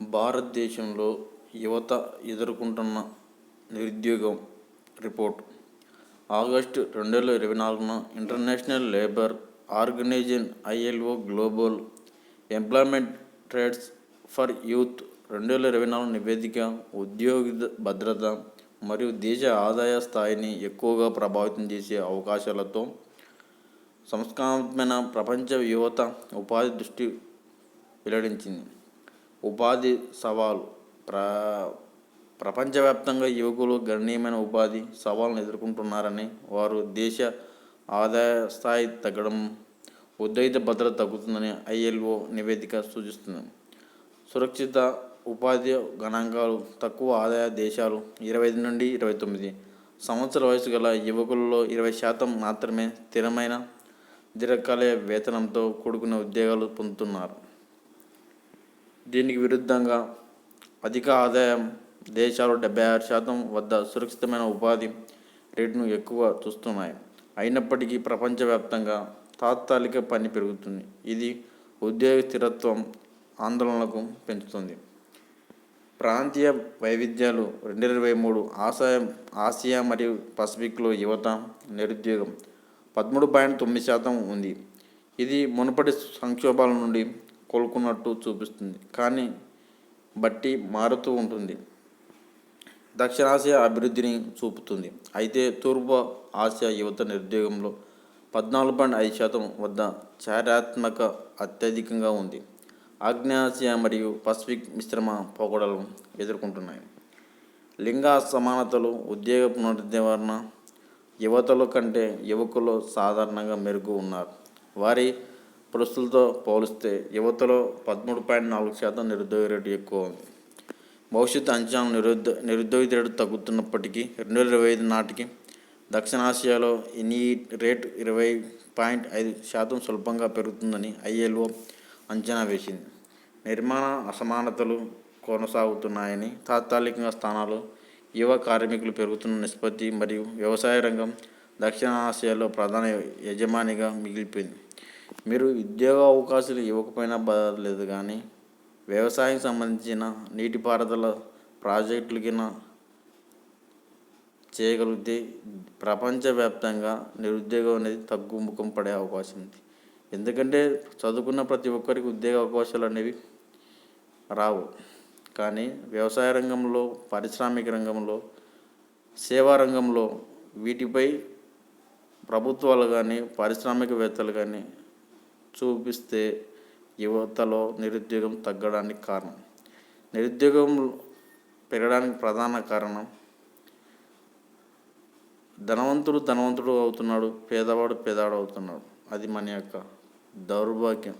భారతదేశంలో యువత ఎదుర్కొంటున్న నిరుద్యోగం రిపోర్ట్. ఆగస్టు రెండు వేల ఇరవై నాలుగున international labour organisation ILO global employment trends for youth రెండు వేల ఇరవై నాలుగు నివేదిక ఉద్యోగ భద్రత మరియు దేశ ఆదాయ స్థాయిని ఎక్కువగా ప్రభావితం చేసే అవకాశాలతో సంస్కారమైన ప్రపంచ యువత ఉపాధి దృష్టి వెల్లడించింది. ఉపాధి సవాలు. ప్ర ప్రపంచవ్యాప్తంగా యువకులు గణనీయమైన ఉపాధి సవాళ్ళను ఎదుర్కొంటున్నారని వారు దేశ ఆదాయ స్థాయి తగ్గడం ఉద్యోగ భద్రత తగ్గుతుందని ఐఎల్ఓ నివేదిక సూచిస్తుంది. సురక్షిత ఉపాధి గణాంకాలు తక్కువ ఆదాయ దేశాలు ఇరవై ఐదు నుండి ఇరవై తొమ్మిది. సంవత్సరాల వయసు గల యువకులలో ఇరవై శాతం మాత్రమే స్థిరమైన దీర్ఘకాలయ వేతనంతో కూడుకున్న ఉద్యోగాలు పొందుతున్నారు. దీనికి విరుద్ధంగా అధిక ఆదాయం దేశాలు డెబ్బై ఆరు శాతం వద్ద సురక్షితమైన ఉపాధి రేటును ఎక్కువ చూస్తున్నాయి. అయినప్పటికీ ప్రపంచవ్యాప్తంగా తాత్కాలిక పని పెరుగుతుంది. ఇది ఉద్యోగ స్థిరత్వం ఆందోళనలకు పెంచుతుంది. ప్రాంతీయ వైవిధ్యాలు రెండు ఇరవై మూడు ఆసియా ఆసియా మరియు పసిఫిక్లో యువత నిరుద్యోగం పదమూడు పాయింట్ తొమ్మిది శాతం ఉంది. ఇది మునుపటి సంక్షోభాల నుండి కోలుకున్నట్టు చూపిస్తుంది. కానీ బట్టి మారుతూ ఉంటుంది. దక్షిణాసియా అభివృద్ధిని చూపుతుంది. అయితే తూర్పు ఆసియా యువత నిరుద్యోగంలో పద్నాలుగు పాయింట్ ఐదు శాతం వద్ద చారిత్రాత్మక అత్యధికంగా ఉంది. ఆగ్నేయాసియా మరియు పసిఫిక్ మిశ్రమ పోకడలను ఎదుర్కొంటున్నాయి. లింగ సమానతలు ఉద్యోగ పునరుద్ధరణ యువతల కంటే యువకులు సాధారణంగా మెరుగు ఉన్నారు. వారి పురుషులతో పోలిస్తే యువతలో పదమూడు పాయింట్ నాలుగు శాతం నిరుద్యోగ రేటు ఎక్కువ ఉంది. భవిష్యత్ అంచనా నిరుద్యో నిరుద్యోగ రేటు తగ్గుతున్నప్పటికీ రెండు వేల ఇరవై ఐదు నాటికి దక్షిణాసియాలో ఈ రేటు ఇరవై పాయింట్ ఐదు శాతం సులభంగా పెరుగుతుందని ఐఎల్ఓ అంచనా వేసింది. నిర్మాణ అసమానతలు కొనసాగుతున్నాయని తాత్కాలికంగా స్థానాలు యువ కార్మికులు పెరుగుతున్న నిష్పత్తి మరియు వ్యవసాయ రంగం దక్షిణాసియాలో ప్రధాన యజమానిగా మిగిలిపోయింది. మీరు ఉద్యోగ అవకాశాలు ఇవ్వకపోయినా బాధలేదు కానీ వ్యవసాయం సంబంధించిన నీటిపారుదల ప్రాజెక్టుల కింద చేయగలిగితే ప్రపంచవ్యాప్తంగా నిరుద్యోగం అనేది తగ్గుముఖం పడే అవకాశం ఉంది. ఎందుకంటే చదువుకున్న ప్రతి ఒక్కరికి ఉద్యోగ అవకాశాలు అనేవి రావు. కానీ వ్యవసాయ రంగంలో పారిశ్రామిక రంగంలో సేవా రంగంలో వీటిపై ప్రభుత్వాలు కానీ పారిశ్రామికవేత్తలు కానీ చూపిస్తే యువతలో నిరుద్యోగం తగ్గడానికి కారణం. నిరుద్యోగం పెరగడానికి ప్రధాన కారణం ధనవంతుడు ధనవంతుడు అవుతున్నాడు పేదవాడు పేదవాడు అవుతున్నాడు. అది మన యొక్క దౌర్భాగ్యం.